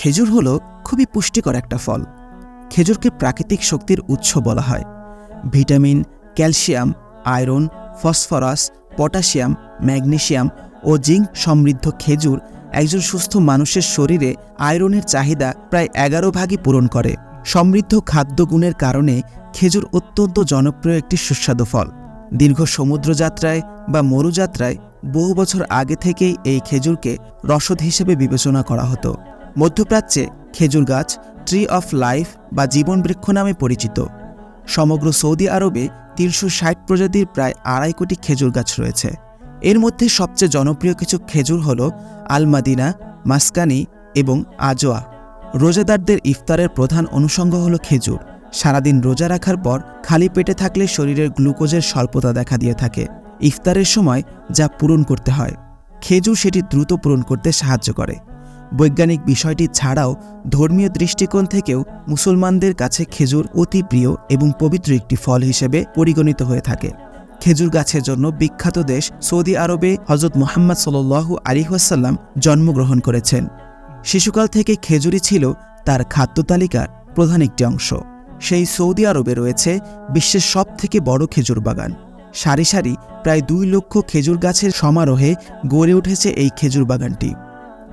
খেজুর হলো খুবই পুষ্টিকর একটা ফল। খেজুরকে প্রাকৃতিক শক্তির উৎস বলা হয়। Vitamin, calcium, iron, phosphorus, potassium, magnesium ও জিঙ্ক সমৃদ্ধ খেজুর একজন সুস্থ মানুষের শরীরে আয়রনের চাহিদা প্রায় এগারো ভাগই পূরণ করে। সমৃদ্ধ খাদ্যগুণের কারণে খেজুর অত্যন্ত জনপ্রিয় একটি সুস্বাদু ফল। দীর্ঘ সমুদ্রযাত্রায় বা মরুযাত্রায় বহু বছর আগে থেকেই এই খেজুরকে রসদ হিসেবে বিবেচনা করা হতো। মধ্যপ্রাচ্যে খেজুর গাছ ট্রি অফ লাইফ বা জীবন বৃক্ষ নামে পরিচিত। সমগ্র সৌদি আরবে তিনশো ষাট প্রজাতির প্রায় আড়াই কোটি খেজুর গাছ রয়েছে। এর মধ্যে সবচেয়ে জনপ্রিয় কিছু খেজুর হল আলমাদিনা, মাস্কানি এবং আজোয়া। রোজাদারদের ইফতারের প্রধান অনুষঙ্গ হল খেজুর। সারাদিন রোজা রাখার পর খালি পেটে থাকলে শরীরের গ্লুকোজের স্বল্পতা দেখা দিয়ে থাকে। ইফতারের সময় যা পূরণ করতে হয়। খেজুর সেটি দ্রুত পূরণ করতে সাহায্য করে। বৈজ্ঞানিক বিষয়টি ছাড়াও ধর্মীয় দৃষ্টিকোণ থেকেও মুসলমানদের কাছে খেজুর অতি প্রিয় এবং পবিত্র একটি ফল হিসেবে পরিগণিত হয়ে থাকে। খেজুর গাছের জন্য বিখ্যাত দেশ সৌদি আরবে হজরত মোহাম্মদ সাল্লু আলিহাসাল্লাম জন্মগ্রহণ করেছেন। শিশুকাল থেকে খেজুরি ছিল তার খাদ্য তালিকার প্রধান একটি অংশ। সেই সৌদি আরবে রয়েছে বিশ্বের সব থেকে বড় খেজুর বাগান। সারি সারি প্রায় দুই লক্ষ খেজুর গাছের সমারোহে গড়ে উঠেছে এই খেজুর বাগানটি।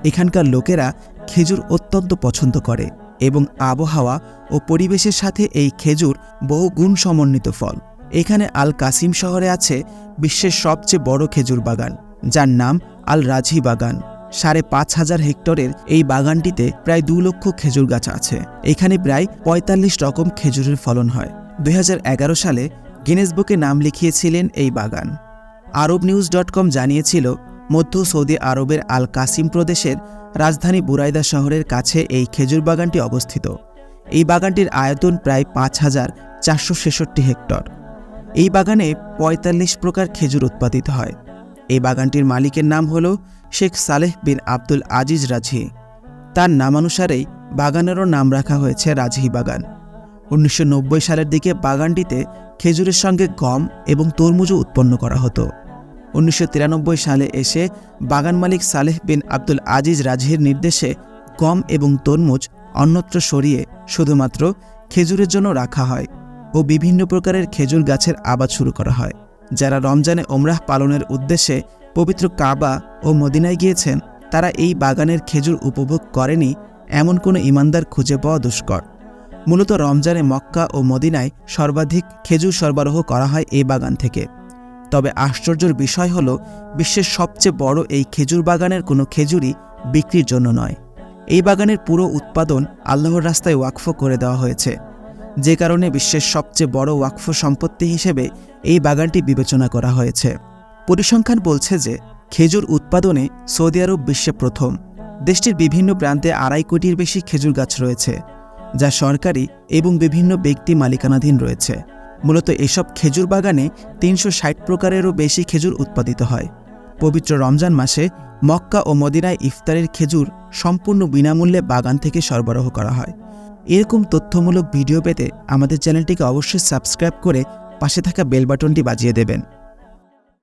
এখানকার লোকেরা খেজুর অত্যন্ত পছন্দ করে এবং আবহাওয়া ও পরিবেশের সাথে এই খেজুর বহু গুণ সমন্বিত ফল। এখানে আল কাসিম শহরে আছে বিশ্বের সবচেয়ে বড় খেজুর বাগান, যার নাম আল রাজি বাগান। সাড়ে পাঁচ হাজার হেক্টরের এই বাগানটিতে প্রায় দু লক্ষ খেজুর গাছ আছে। এখানে প্রায় পঁয়তাল্লিশ রকম খেজুরের ফলন হয়। দুই হাজার এগারো সালে গিনেস বুকে নাম লিখিয়েছিলেন এই বাগান। আরব নিউজ ডট কম জানিয়েছিল মধ্য সৌদি আরবের আল কাসিম প্রদেশের রাজধানী বুরাইদা শহরের কাছে এই খেজুর বাগানটি অবস্থিত। এই বাগানটির আয়তন প্রায় পাঁচ হাজার চারশো ছেষট্টি হেক্টর। এই বাগানে ৪৫ প্রকার খেজুর উৎপাদিত হয়। এই বাগানটির মালিকের নাম হল শেখ সালেহ বিন আব্দুল আজিজ রাজি তার নামানুসারেই বাগানেরও নাম রাখা হয়েছে রাজহি বাগান। উনিশশো নব্বই সালের দিকে বাগানটিতে খেজুরের সঙ্গে গম এবং তরমুজও উৎপন্ন করা হতো। উনিশশো তিরানব্বই সালে এসে বাগান মালিক সালেহ বিন আব্দুল আজিজ রাজহির নির্দেশে গম এবং তরমুজ অন্যত্র সরিয়ে শুধুমাত্র খেজুরের জন্য রাখা হয় ও বিভিন্ন প্রকারের খেজুর গাছের আবাদ শুরু করা হয়, যারা রমজানে ওমরাহ পালনের উদ্দেশ্যে পবিত্র কাবা ও মদিনায় গিয়েছেন, তারা এই বাগানের খেজুর উপভোগ করেনি এমন কোনো ইমানদার খুঁজে পাওয়া দুষ্কর। মূলত রমজানে মক্কা ও মদিনায় সর্বাধিক খেজুর সরবরাহ করা হয় এই বাগান থেকে। তবে আশ্চর্যের বিষয় হল, বিশ্বের সবচেয়ে বড় এই খেজুর বাগানের কোনো খেজুরই বিক্রির জন্য নয়। এই বাগানের পুরো উৎপাদন আল্লাহর রাস্তায় ওয়াকফ করে দেওয়া হয়েছে। যে কারণে বিশ্বের সবচেয়ে বড় ওয়াকফ সম্পত্তি হিসেবে এই বাগানটি বিবেচনা করা হয়েছে। পরিসংখ্যান বলছে যে, খেজুর উৎপাদনে সৌদি আরব বিশ্বে প্রথম। দেশটির বিভিন্ন প্রান্তে আড়াই কোটির বেশি খেজুর গাছ রয়েছে, যা সরকারি এবং বিভিন্ন ব্যক্তি মালিকানাধীন রয়েছে। মূলত এসব খেজুর বাগানে তিনশো ষাট প্রকারেরও বেশি খেজুর উৎপাদিত হয়। পবিত্র রমজান মাসে মক্কা ও মদিনায় ইফতারের খেজুর সম্পূর্ণ বিনামূল্যে বাগান থেকে সরবরাহ করা হয়। এরকম তথ্যমূলক ভিডিও পেতে আমাদের চ্যানেলটিকে অবশ্যই সাবস্ক্রাইব করে পাশে থাকা বেল বাটনটি বাজিয়ে দেবেন।